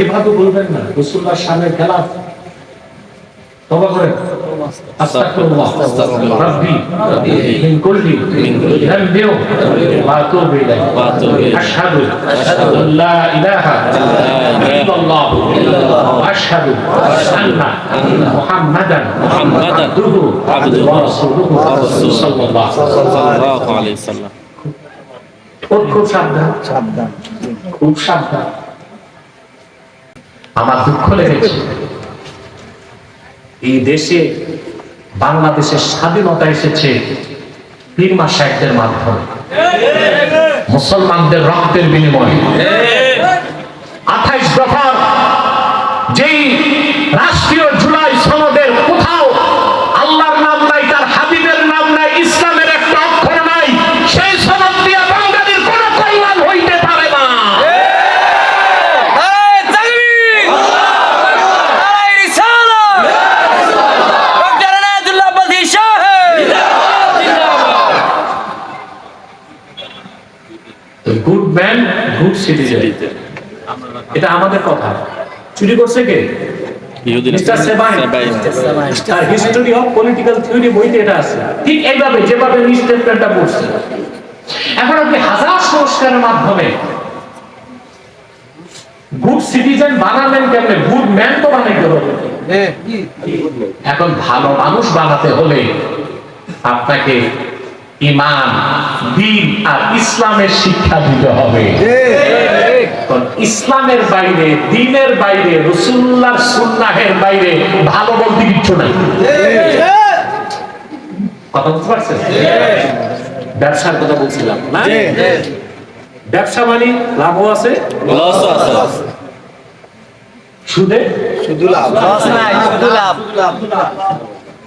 এভাবে বলবেন না রসুল্লাহর সামনে খেলা তবা করেন আস্তাগফিরুল্লাহ রাব্বি মিন কুল্লি যামবিন ওয়া আতুবু ইলাইহি ওয়া আতুবু ইলাইহি। আশহাদু আশহাদু আন লা ইলাহা ইলাহা ইল্লাল্লাহ ইল্লাল্লাহ ওয়া আশহাদু আন্না মুহাম্মাদান মুহাম্মাদান আবদুহু আবদুহু ওয়া রাসূলুহু ওয়া রাসূলুহু সাল্লাল্লাহু সাল্লাল্লাহু আলাইহি ওয়াসাল্লাম খুব খুব সাবধান সাবধান খুব সাবধান আমার দুঃখ লেগেছে। এই দেশে বাংলাদেশের স্বাধীনতা এসেছে পীর মাসায়কদের মাধ্যমে। মুসলমানদের রক্তের বিনিময়ে। ম্যান গুড সিটিজেন এটা আমাদের কথা। চুরি করছে কে? ইহুদিন মিস্টার সেবাই তার হিস্টোরি অফ পলিটিক্যাল থিওরি বইতে এটা আছে। ঠিক এইভাবে যেভাবে স্টেটমেন্টটা পড়ছে। এখন আপনি হাজার সংস্কারের মাধ্যমে গুড সিটিজেন বানালেন কেমনে? গুড ম্যান তো বানাইতে হবে। এখন ভালো মানুষ বানাতে হলে আপনাকে ইমান দিন আর ইসলামের শিক্ষা দিতে হবে। ইসলামের বাইরে দিনের বাইরে রসুল্লাহ সুন্নাহের বাইরে ভালো বলতে কিচ্ছু নাই। কথা বুঝতে পারছেন? ব্যবসার কথা বলছিলাম। না ব্যবসা মানে লাভও আছে লস আছে। সুদে? শুধু লাভ। শুধু লাভ।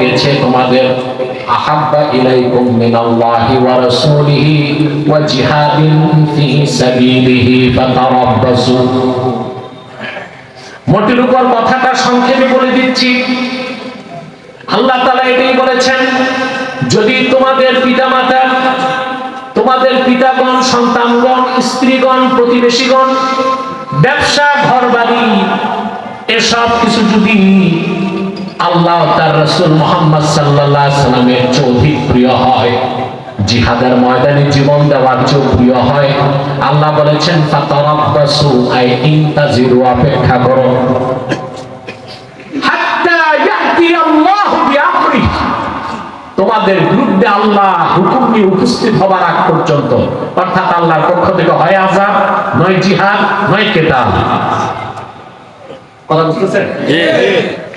লেগেছে তোমাদের উপর কথাটা সংক্ষেপে বলে দিচ্ছি। আল্লাহ এটাই বলেছেন, যদি তোমাদের পিতামাতা, তোমাদের পিতাগণ, সন্তানগণ, স্ত্রীগণ, প্রতিবেশীগণ, ব্যবসা ঘর বাড়ি এসব কিছু যদি আল্লাহ তার রসুল মোহাম্মদ সাল্লাহ সাল্লামের চৌধুরী প্রিয় হয়। জিহাদের ময়দানে জীবন দেওয়ার চেয়েও প্রিয় হয়। আল্লাহ বলেছেন, ফাতারাব্বাসু আই ইনতাজিরু, অপেক্ষা করো। তোমাদের বিরুদ্ধে আল্লাহ হুকুম নিয়ে উপস্থিত হবার আগ পর্যন্ত, অর্থাৎ আল্লাহর পক্ষ থেকে হয় আজাব নয় জিহাদ, নয় কেতাল। কথা বুঝতেছেন?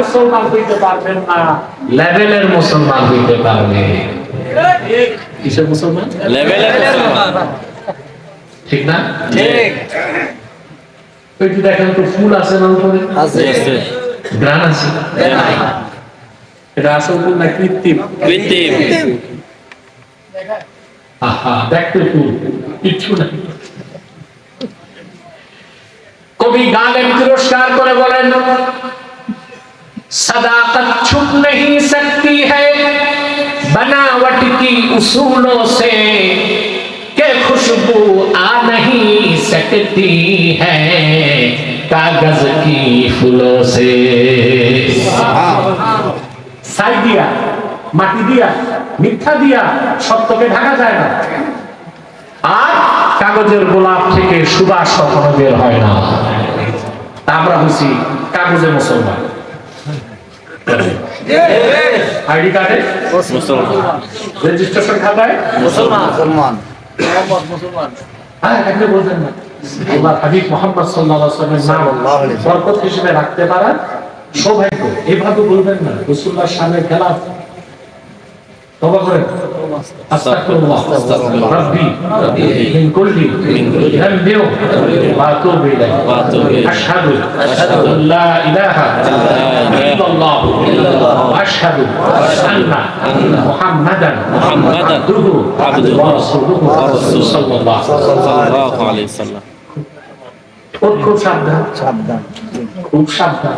মুসলমান হইতে পারবেন না লেভেলের মুসলমান হইতে পারবেন কিসের মুসলমান? লেভেলের মুসলমান। ঠিক না? ঠিক। ওই দেখেন তো ফুল আছে না উপরে? আছে। আছে। গ্রান আছে। এটা আসল ফুল না কৃত্রিম? কৃত্রিম। আহা দেখতে ফুল। কিচ্ছু না। কবি গানে পুরস্কার করে বলেন सदाकत छुप नहीं सकती है बनावट की उसूलों से के खुशबू आ नहीं सकती है कागज की फूलों से ছাই দিয়া মাটি দিয়া মিথ্যা দিয়া সত্যকে ঢাকা যায় না আর কাগজের গোলাপ থেকে সুবাস কখনো বের হয় না তা আমরা হচ্ছি কাগজে মুসলমান আইডি কার্ডে? মুসলমান। রেজিস্ট্রেশন খাতায়? মুসলমান। মুসলমান। হ্যাঁ এখানে বলবেন না। আল্লাহ হাবিব মোহাম্মদ সাল্লাল্লাহু আলাইহি ওয়াসাল্লামের নাম সাল্লাল্লাহু আলাইহি ওয়াসাল্লাম। বরকত হিসেবে রাখতে পারা সৌভাগ্য এভাবে বলবেন না। রাসূলুল্লাহর সামনে খেলাফ। তবা করেন। আস্তাগফিরুল্লাহ রাব্বি মিন কুল্লি যামবি ওয়া আতুবু ইলাইহি ওয়া আতুবু ইলাইহি। আশহাদু আন লা ইলাহা ইল্লাল্লাহ ওয়া আশহাদু আন্না মুহাম্মাদান মুহাম্মাদান আবদুহু আবদুহু ওয়া রাসূলুহু ওয়া রাসূলুহু সাল্লাল্লাহু সাল্লাল্লাহু আলাইহি সাল্লাম খুব খুব সাবধান সাবধান খুব সাবধান